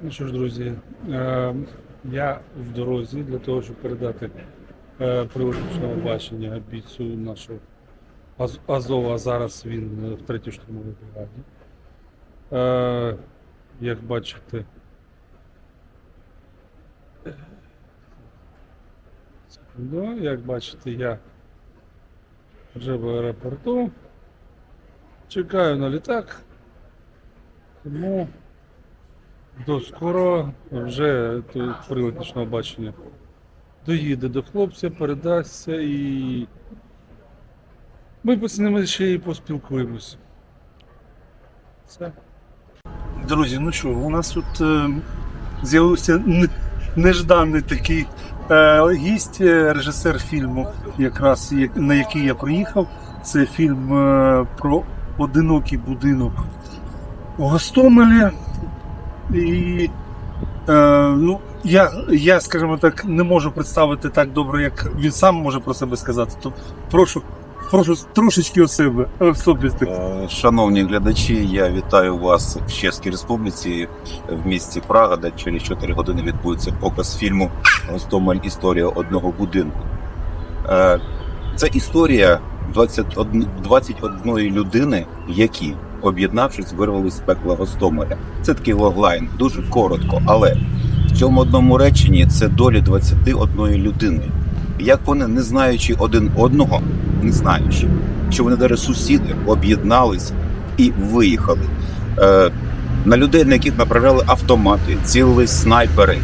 Ну що ж, друзі, е, я в дорозі для того, щоб передати е, приватичного бачення бійцю нашого Аз- Азова. Зараз він е, в третій штурмовій бригаді. Як бачите, секунду, як бачите, я вже в аеропорту. Чекаю на літак. Тому до скоро вже прилетічного бачення доїде до хлопця, передасться і ми з ними ще й поспілкуємось. Все. Друзі, ну що, у нас тут е, з'явився нежданий такий е, гість, е, режисер фільму, якраз на який я приїхав. Це фільм е, про одинокий будинок у Гостомелі. І е, ну, я, я, скажімо так, не можу представити так добре, як він сам може про себе сказати. То прошу, прошу трошечки у себе, так. Е, Шановні глядачі, я вітаю вас в Чеській Республіці в місті Прага, де через 4 години відбудеться показ фільму Гостомель Історія одного будинку. Е, Це історія 21, 21 людини, які, об'єднавшись, вирвали з пекла Гостомеля. Це такий логлайн, дуже коротко, але в цьому одному реченні це долі 21 людини. Як вони, не знаючи один одного, не знаючи, що вони навіть сусіди об'єднались і виїхали. Е, на людей, на яких направляли автомати, цілились снайпери,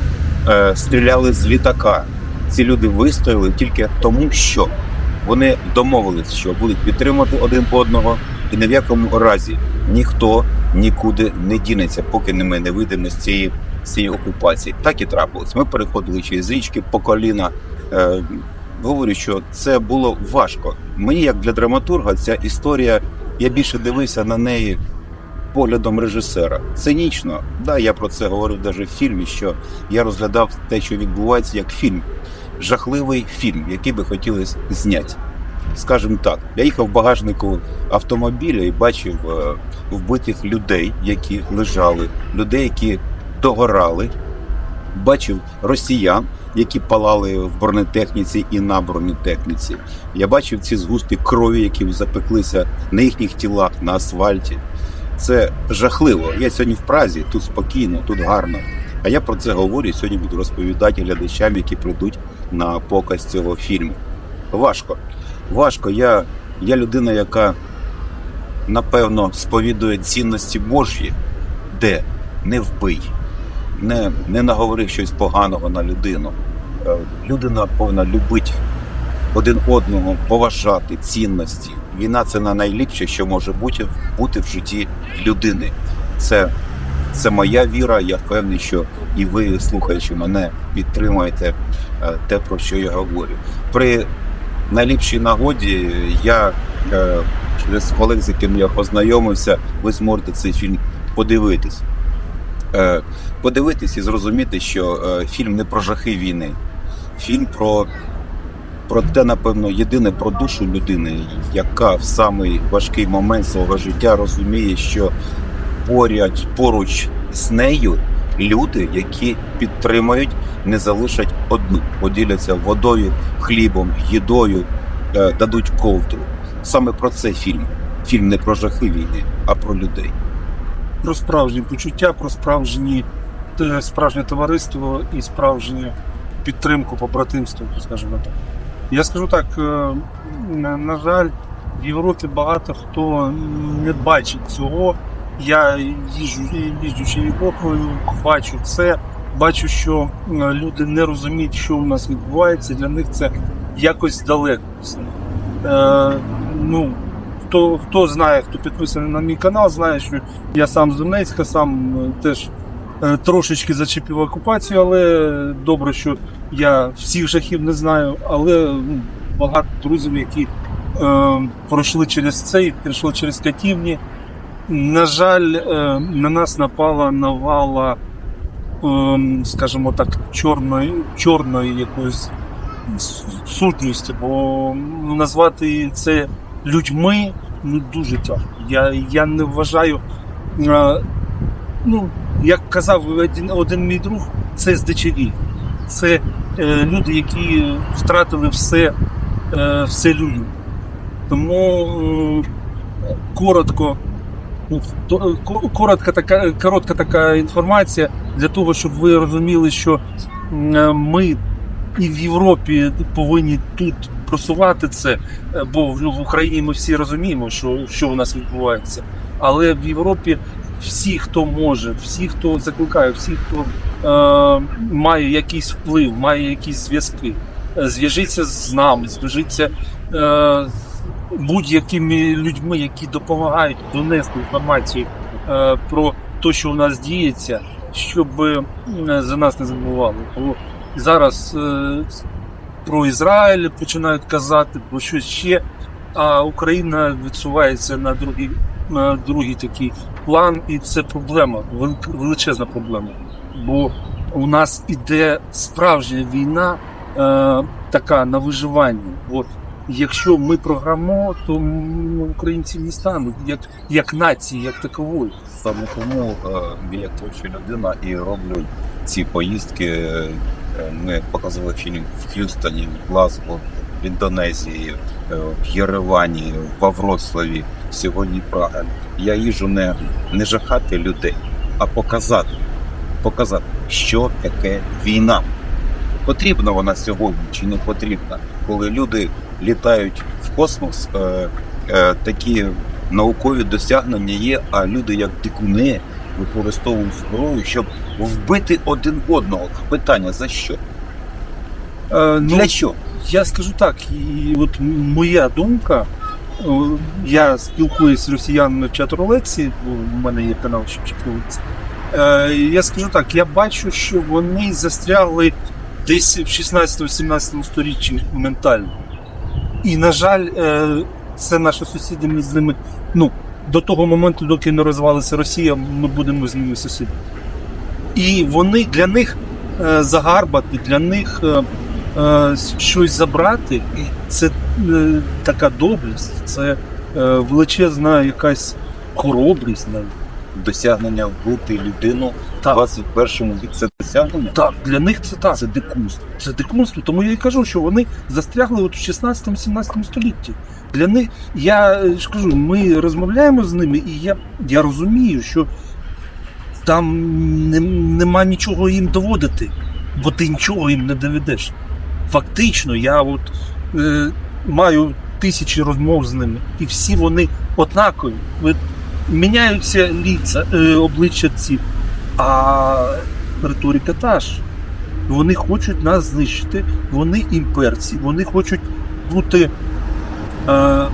е, стріляли з літака. Ці люди вистояли тільки тому, що вони домовились, що будуть підтримувати один одного, і ні в якому разі ніхто нікуди не дінеться, поки ми не вийдемо з цієї, з цієї окупації. Так і трапилось. Ми переходили через річки по коліна. Е, говорю, що це було важко. Мені, як для драматурга, ця історія, я більше дивився на неї поглядом режисера. Цинічно, да, я про це говорив навіть в фільмі, що я розглядав те, що відбувається, як фільм. Жахливий фільм, який би хотіли зняти. Скажімо так, я їхав в багажнику автомобіля і бачив е, вбитих людей, які лежали, людей, які догорали, бачив росіян, які палали в бронетехніці і на бронетехніці. Я бачив ці згустки крові, які запеклися на їхніх тілах на асфальті. Це жахливо. Я сьогодні в Празі, тут спокійно, тут гарно. А я про це говорю сьогодні буду розповідати глядачам, які прийдуть на показ цього фільму. Важко. Важко. Я, я людина, яка напевно сповідує цінності Божі, де не вбий, не, не наговорив щось поганого на людину. Е, Людина повинна любити один одного, поважати цінності. Війна це на найліпше, що може бути, бути в житті людини. Це, це моя віра. Я впевнений, що і ви, слухаючи мене, підтримуєте е, те, про що я говорю. При найліпшій нагоді я е, через колег, з яким я познайомився, ви зможете цей фільм подивитись. Е, Подивитись і зрозуміти, що е, фільм не про жахи війни, фільм про про те, напевно, єдине про душу людини, яка в самий важкий момент свого життя розуміє, що поряд поруч з нею люди, які підтримують, не залишать одну, поділяться водою, хлібом, їдою, е, дадуть ковдру. Саме про це фільм. Фільм не про жахи війни, а про людей. про справжні почуття, про справжні, справжнє товариство і справжню підтримку побратимства, скажімо так. Я скажу так, е, на жаль, в Європі багато хто не бачить цього. Я їжджу, їжджучи Європою, бачу це, бачу, що е, люди не розуміють, що у нас відбувається. Для них це якось далеко. Е, ну, хто, хто знає, хто підписаний на мій канал, знає, що я сам з Донецька, сам е, теж е, трошечки зачепив окупацію, але добре, що я всіх жахів не знаю. Але ну, багато друзів, які е, пройшли через це і пройшли через катівні. На жаль, на нас напала навала, скажімо так, чорної, чорної якоїсь с- сутності, бо ну, назвати це людьми ну, дуже тяжко. Я, я не вважаю. е, Ну, як казав один, один мій друг, це здичаві. Це е, люди, які втратили все, е, все людям. Тому е, коротко, ну, то- ко- коротка така, коротка така інформація для того, щоб ви розуміли, що е, ми і в Європі повинні тут просувати це, е, бо в- Україні ми всі розуміємо, що, що у нас відбувається. Але в Європі всі, хто може, всі, хто закликає, всі, хто е, має якийсь вплив, має якісь зв'язки, е, зв'яжіться з нами, зв'яжіться е, будь-якими людьми, які допомагають донести інформацію е, про те, що у нас діється, щоб е, за нас не забували. Бо зараз е, про Ізраїль починають казати, про щось ще, а Україна відсувається на другий, на другий такий план, і це проблема, величезна проблема. Бо у нас іде справжня війна е, така на виживання. От якщо ми програмо, то українці не стануть як, як нації, як такової. Саме тому е, я творча людина і роблю ці поїздки. Е, Ми показували фільм в Х'юстоні, в Глазго, в Індонезії, е, в Єревані, в Вроцлаві, сьогодні Прага. Я їжу не, не жахати людей, а показати, показати, що таке війна. Потрібна вона сьогодні чи не потрібна, коли люди літають в космос, е, е, такі наукові досягнення є, а люди як дикуни використовують зброю, щоб вбити один одного. Питання за що? Е, ну, Для чого? Я скажу так, і от моя думка, я спілкуюсь з росіянами в чату Олексі, бо в мене є канал Шевчуковець. Е, я скажу так, я бачу, що вони застрягли десь в 16-17 сторіччі ментально. І, на жаль, е, це наші сусіди, ми з ними, ну, до того моменту, доки не розвалиться Росія, ми будемо з ними сусідами. І вони для них е, загарбати, для них е, щось забрати, це така доблесть, це величезна якась хоробрість навіть. Досягнення вбити людину в Так. 21 віці це досягнення? Так, для них це так. Це дикунство. Це дикунство. Тому я і кажу, що вони застрягли от в 16-17 столітті. Для них, я е, ж кажу, ми розмовляємо з ними, і я, я розумію, що там не, нема нічого їм доводити, бо ти нічого їм не доведеш. Фактично, я от е, маю тисячі розмов з ними, і всі вони однакові. Міняються ліца, е, обличчя ці, а риторика та ж. Вони хочуть нас знищити, вони імперці, вони хочуть бути е,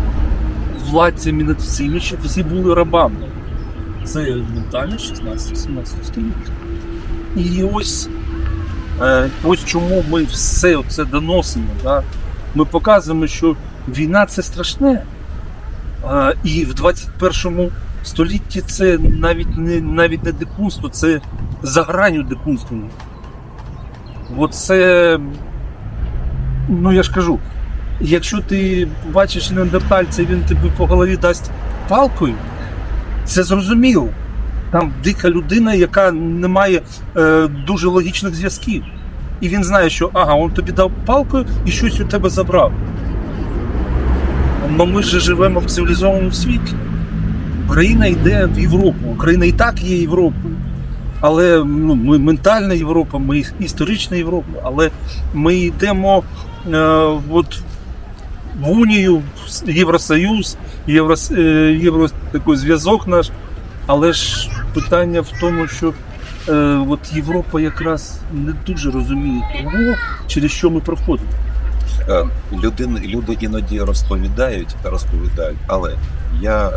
владцями над всіми, щоб всі були рабами. Це ментально 16-17 століття. І ось, е, ось чому ми все це доносимо. Да? Ми показуємо, що війна це страшне. Е, і в 21 столітті це навіть не, навіть не дикунство, це за гранню дикунства. Бо це, ну я ж кажу, якщо ти бачиш неандертальця, і він тобі по голові дасть палкою, це зрозуміло. Там дика людина, яка не має е, дуже логічних зв'язків. І він знає, що ага, він тобі дав палкою і щось у тебе забрав. Ну ми ж живемо в цивілізованому світі. Україна йде в Європу. Україна і так є Європою. Але ну, ми ментальна Європа, ми історична Європа, але ми йдемо е, от, в Унію, в Євросоюз, Євро, е, Євро такий зв'язок наш. Але ж питання в тому, що е, от Європа якраз не дуже розуміє того, через що ми проходимо. Е, Люди, люди іноді розповідають, розповідають, але я е,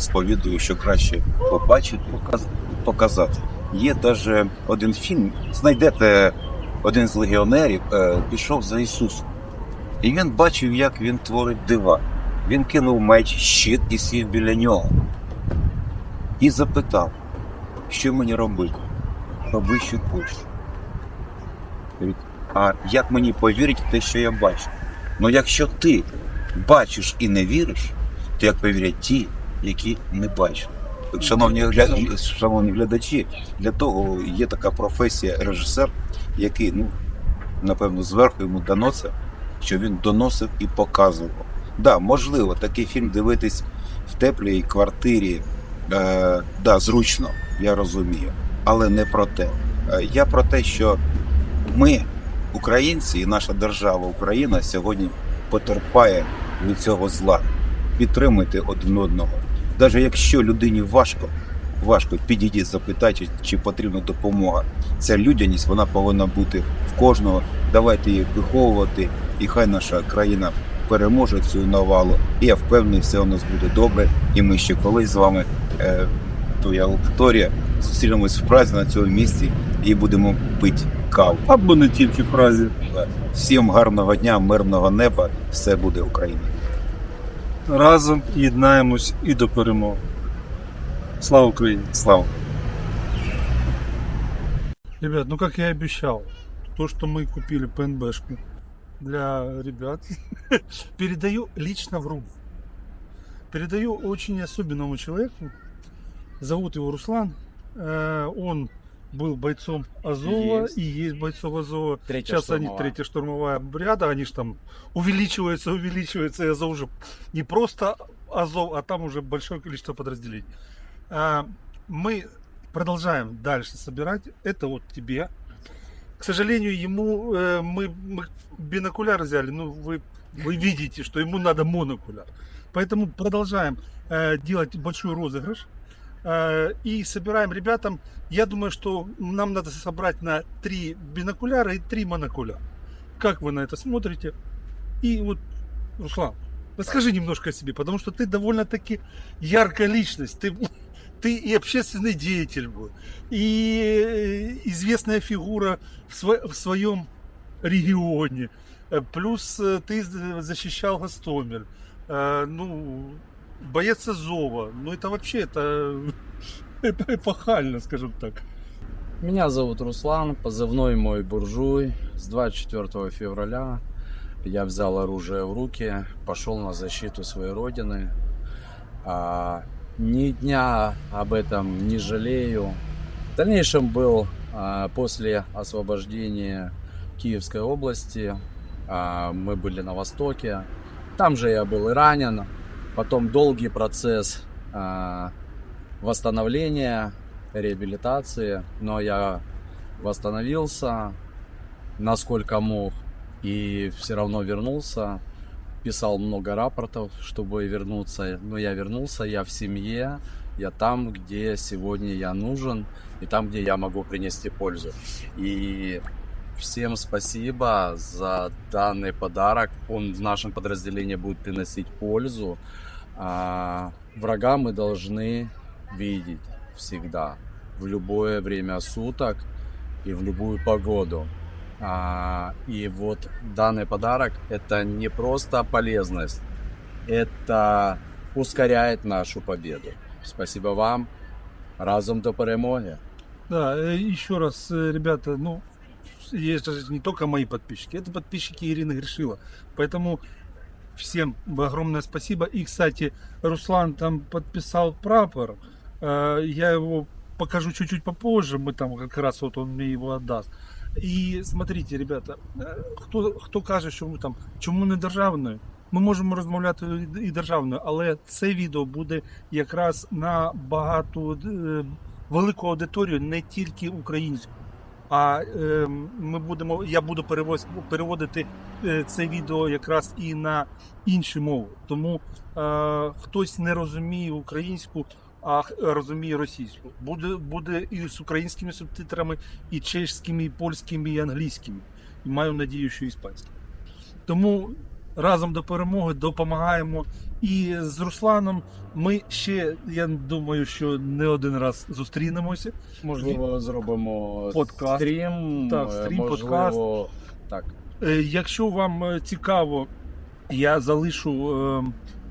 сповідую, що краще побачити, показати. Є навіть один фільм, знайдете один з легіонерів, е, пішов за Ісусом. І він бачив, як він творить дива. Він кинув меч, щит і сів біля нього. І запитав, що мені робити? Роби, що хочеш. А як мені повірити в те, що я бачу? Ну якщо ти бачиш і не віриш, то як повірять ті, які не бачать. шановні, гля... шановні глядачі, для того є така професія режисер, який, ну, напевно, зверху йому дано це, що він доносив і показував. Да, можливо, такий фільм дивитись в теплій квартирі, е, да, зручно, я розумію, але не про те. Е, я про те, що ми, українці, і наша держава Україна сьогодні потерпає від цього зла. Підтримуйте один одного. Навіть якщо людині важко, важко підійдіть, запитайте, чи потрібна допомога. Ця людяність вона повинна бути в кожного. Давайте її виховувати, і хай наша країна переможе цю навалу. І я впевнений, все у нас буде добре. І ми ще колись з вами, е, твоя аудиторія, зустрінемось в Празі на цьому місці і будемо пити каву. Або не тільки фразі. Всім гарного дня, мирного неба, все буде Україна. Разом єднаємось і до перемоги. Слава Україні! Слава! Ребят, ну как я и обещал, то, что мы купили ПНБшку для ребят, передаю лично в руку. Передаю очень особенному человеку. Зовут его Руслан. Э, Он был бойцом Азова Есть. и есть бойцом Азова. Третья Сейчас они штурмовая. третья штурмовая бригада, они же там увеличиваются, увеличиваются, и Азов уже не просто Азов, а там уже большое количество подразделений. А, Мы продолжаем дальше собирать. Это вот тебе. К сожалению, ему э, мы, мы бинокуляр взяли, ну вы, вы видите, что ему надо монокуляр. Поэтому продолжаем э, делать большой розыгрыш. Э, и собираем ребятам. Я думаю, что нам надо собрать на три бинокуляра и три монокуляра. Как вы на это смотрите? И вот, Руслан, расскажи немножко о себе, потому что ты довольно-таки яркая личность. Ты, ты и общественный деятель был, и э, известная фигура в, сво- в своем регионе. Э, Плюс э, ты з- защищал Гастомель. Э, Ну, боец Азова. Ну, это вообще, это эпохально, скажем так. Меня зовут Руслан, позывной мой буржуй. С 24 февраля я взял оружие в руки, пошел на защиту своей родины. А, ни дня об этом не жалею. В дальнейшем был а, после освобождения Киевской области. а, мы были на востоке. Там же я был и ранен. Потом долгий процесс а, восстановления, реабилитации, но я восстановился насколько мог и все равно вернулся. Писал много рапортов, чтобы вернуться, но я вернулся, я в семье, я там, где сегодня я нужен и там, где я могу принести пользу. И всем спасибо за данный подарок. Он в нашем подразделении будет приносить пользу. А, врага мы должны видеть всегда, в любое время суток и в любую погоду. А, и вот данный подарок это не просто полезность, это ускоряет нашу победу. Спасибо вам. Разом до перемоги. Да, э, еще раз, э, ребята, ну, есть же не только мои подписчики, это подписчики Ирины Гришила. Поэтому всем огромное спасибо. И, кстати, Руслан там подписал прапор. Э, Я его покажу чуть-чуть попозже. Мы там как раз вот он мне его отдаст. І смотрите, ребята, е, хто, хто каже, що ми там чому не державною? Ми можемо розмовляти і державною, але це відео буде якраз на багато е, велику аудиторію, не тільки українську. А е, ми будемо, я буду перевоз, переводити е, це відео якраз і на інші мови. Тому е, хтось не розуміє українську, а розуміє російську. Буде, буде і з українськими субтитрами, і чешськими, і польськими, і англійськими. І маю надію, що іспанськими. Тому разом до перемоги допомагаємо. І з Русланом ми ще, я думаю, що не один раз зустрінемося. Можливо, зробимо Подкаст. стрім. Так, е, стрім, можливо, Так. Е, Якщо вам е, цікаво, я залишу,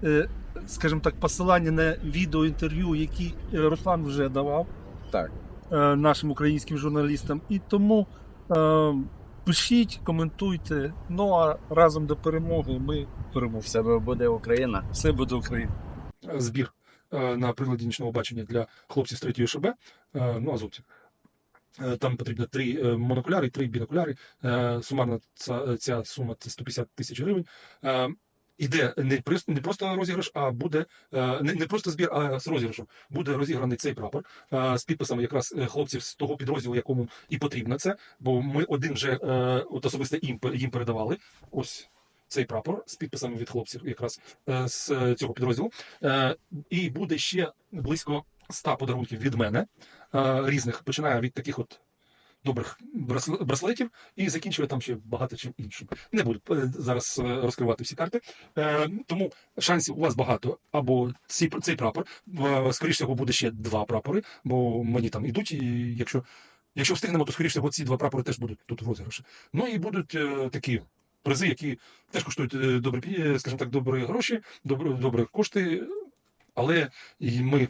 е, е, скажімо так, посилання на відеоінтерв'ю, які Руслан вже давав Так. нашим українським журналістам. І тому е, пишіть, коментуйте. Ну а разом до перемоги ми переможемо. В себе буде Україна. Все буде Україна. Збір е, на приладі нічного бачення для хлопців з 3 ШБ, е, ну азовців. Е, Там потрібно три монокуляри, три бінокуляри. Сумарна ця, ця сума це 150 тисяч гривень. Іде не не просто розіграш, а буде е, не, не просто збір, а з розіграшем. Буде розіграний цей прапор е, з підписами якраз е, хлопців з того підрозділу, якому і потрібно це. Бо ми один вже от особисто їм, їм передавали. Ось цей прапор з підписами від хлопців, якраз з цього підрозділу. І буде ще близько 100 подарунків від мене різних, починає від таких от. Добрих брасл- браслетів і закінчує там ще багато чим іншим. Не буду е, зараз е, розкривати всі карти. Е, тому шансів у вас багато. Або цей, цей прапор. Скоріше всього, буде ще два прапори, бо мені там ідуть. І якщо, якщо встигнемо, то скоріше всього ці два прапори теж будуть тут в розіграші. Ну і будуть такі призи, які теж коштують добрі, скажімо так, добрі гроші, добрі, добрі кошти. Але ми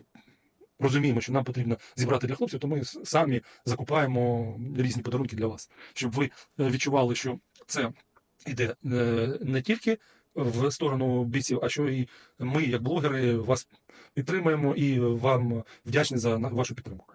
розуміємо, що нам потрібно зібрати для хлопців, то ми самі закупаємо різні подарунки для вас, щоб ви е, відчували, що це йде е, не тільки в сторону бійців, а що і ми, як блогери, вас підтримуємо і вам вдячні за вашу підтримку.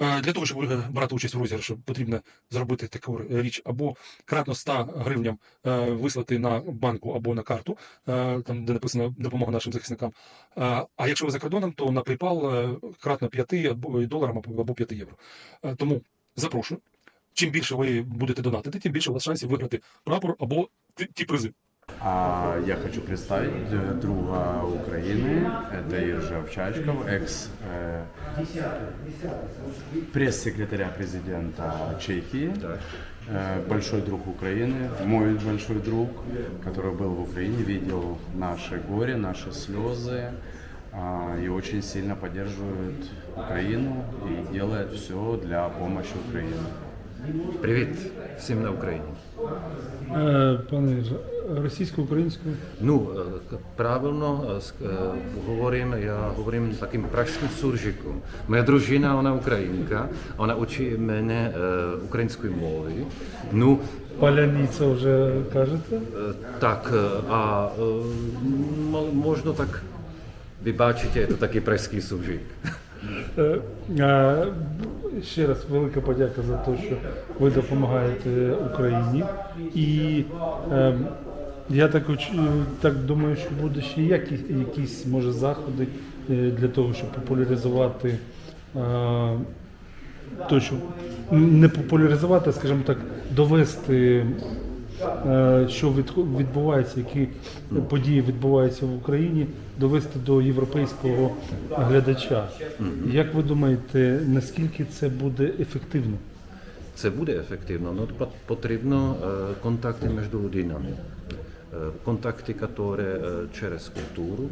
Е, Для того, щоб е, брати участь в розіграші, потрібно зробити таку річ або кратно 100 гривням е, вислати на банку або на карту, е, там де написано допомога нашим захисникам. Е, А якщо ви за кордоном, то на PayPal е, кратно 5 доларам або або 5 євро. Е, Тому запрошую. Чим більше ви будете донатити, тим більше у вас шансів виграти прапор або ті- ті призи. А я хочу представить э, друга Украины. Это Ержав Чачков, экс э, пресс-секретаря президента Чехии. Э, большой друг Украины, мой большой друг, который был в Украине, видел наше горе, наши слезы а, и очень сильно поддерживает Украину и делает все для помощи Украине. Привіт всім на Україні. Е, Пане Ірже, російсько-українською Ну, е, правильно е, ск- е, говорим, я говорим таким pražským суржиком. Моя дружина, вона українка, вона учить мене е, української мови. Ну, паляниця вже кажете. е, так, е, а е, м- можна так, ви бачите, це такий pražský суржик. Е, е, Ще раз велика подяка за те, що ви допомагаєте Україні. І е, я так, так думаю, що буде ще якісь, якісь може заходи е, для того, щоб популяризувати е, то, що не популяризувати, скажімо так, довести, е, що від- відбувається, які події відбуваються в Україні, довести до європейського глядача. Як ви думаєте, наскільки це буде ефективно? Це буде ефективно, але пот- потрібно е, контакти між людинами. Е, Контакти, які е, через культуру,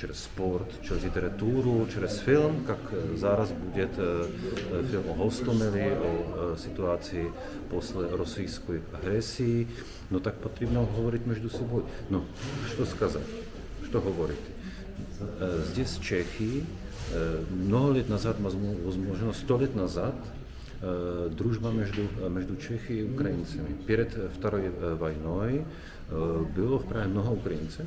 через спорт, через літературу, через фільм, як е, зараз буде е, е, фільм о Гостомелі, о е, ситуації після російської агресії. Ну так потрібно говорити між собою. Ну, що сказати, що говорити? Э, Здесь, в Чехии, э, много лет назад, возможно, возможно, сто лет назад, э, дружба между, э, между Чехией и украинцами. Перед э, Второй э, войной э, было в Праге много украинцев.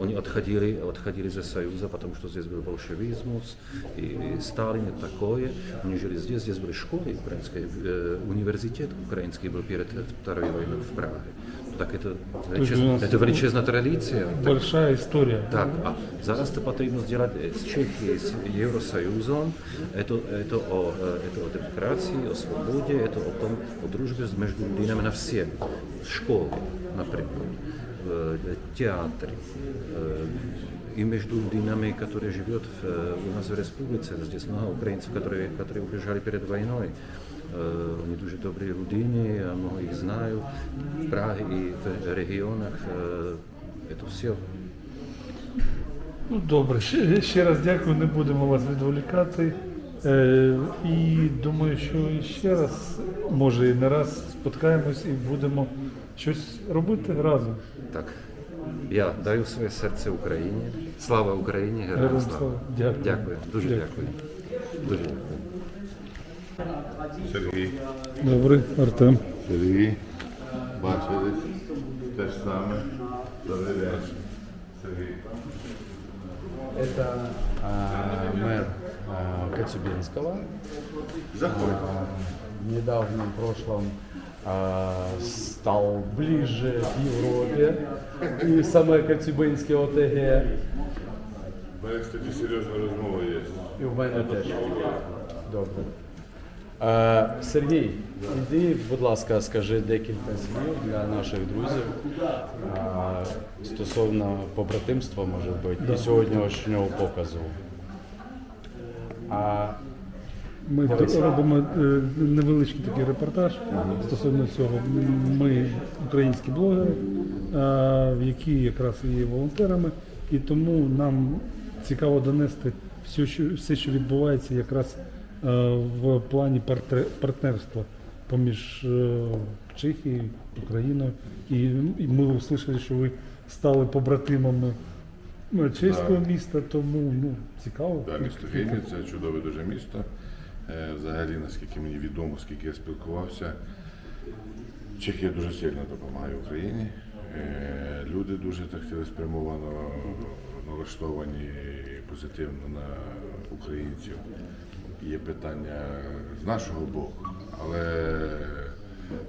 Они отходили, отходили за Союза, потому что здесь был большевизmus и, и Сталин и такое. Они жили здесь, здесь были школы украинские, э, университет украинский был перед э, Второй войной в Праге. Ну, Так это, величезна, нас- это величезная традиция. Большая історія. Так, а зараз це потрібно зробити з Чехії, з Євросоюзом. Це, це, о, е, це о демократії, о свободі, це о, том, о дружбі між людинами на всім. Школи, наприклад, в театрі. И между людьми, которые живут в, э, у нас в республике, здесь много украинцев, которые, которые убежали перед войной. Э, Они дуже добрі людини, я много їх знаю. В Праге і в регіонах. э, Это все Ну добре, ще, ще раз дякую, не будемо вас відволікати. Е, і думаю, що ще раз, може і не раз споткаємось і будемо щось робити разом. Так. Я даю своє серце Україні. Слава Україні! Героям Героям слава! слава. Дякую. Дякую, дуже Дякую. дякую. Дуже дякую. Сергій, Добре, Артем. Сергій, бачили те ж саме. Добрий. Сергій. Это а, мэр а, Коцюбинского. А, в прошлом а, стал ближе к Европе и саме Коцюбинське ОТГ. У мене, кстати, серйозна розмова є. І в мене теж. Добре. Е, Сергій, іди, будь ласка, скажи декілька слів для наших друзів е, стосовно побратимства, може бути, і сьогоднішнього показу. А Ми Дивись. робимо е, невеличкий такий репортаж стосовно цього. Ми українські блогери, які якраз є волонтерами, і тому нам цікаво донести все, що, все, що відбувається якраз в плані партнерства поміж е, Чехією, Україною. І, ми услышали, що ви стали побратимами е, чеського міста, тому ну, цікаво. Да, місто Вінниця це чудове дуже місто. Е, Взагалі, наскільки мені відомо, скільки я спілкувався, Чехія дуже сильно допомагає Україні. Е, Люди дуже так цілеспрямовано налаштовані позитивно на українців. Є питання з нашого боку, але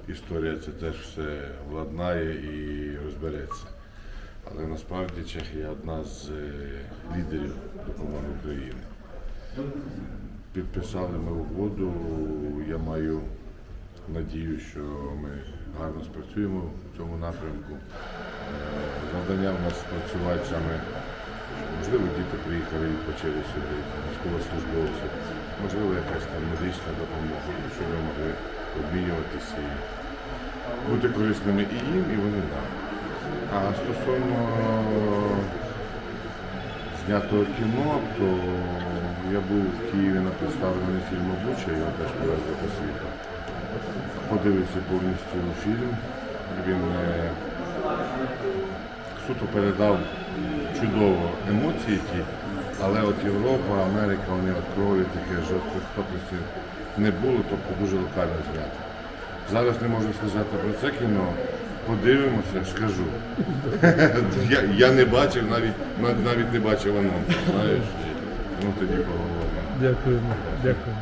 історія це теж все владнає і розбереться. Але насправді Чехія одна з е, лідерів допомоги Україні. Підписали ми угоду. Я маю надію, що ми гарно спрацюємо в цьому напрямку. Е, Завдання в нас працювати саме, можливо, діти приїхали відпочили сюди, військовослужбовці, можливо, якась там медична допомога, щоб ми могли обмінюватися і бути корисними і їм, і вони нам. А стосовно знятого кіно, то я був в Києві на представленні фільму Буча, його теж привезли по світу. Подивився повністю фільм. Він е, суто передав чудово емоції ті, але от Європа, Америка, вони от крові таке жорстокості не було, тобто дуже локально знято. Зараз не можу сказати про це кіно. Подивимося, скажу. я, я не бачив, навіть навіть не бачив анонсу, знаєш. Ну тоді поговоримо. Дякуємо. Дякую.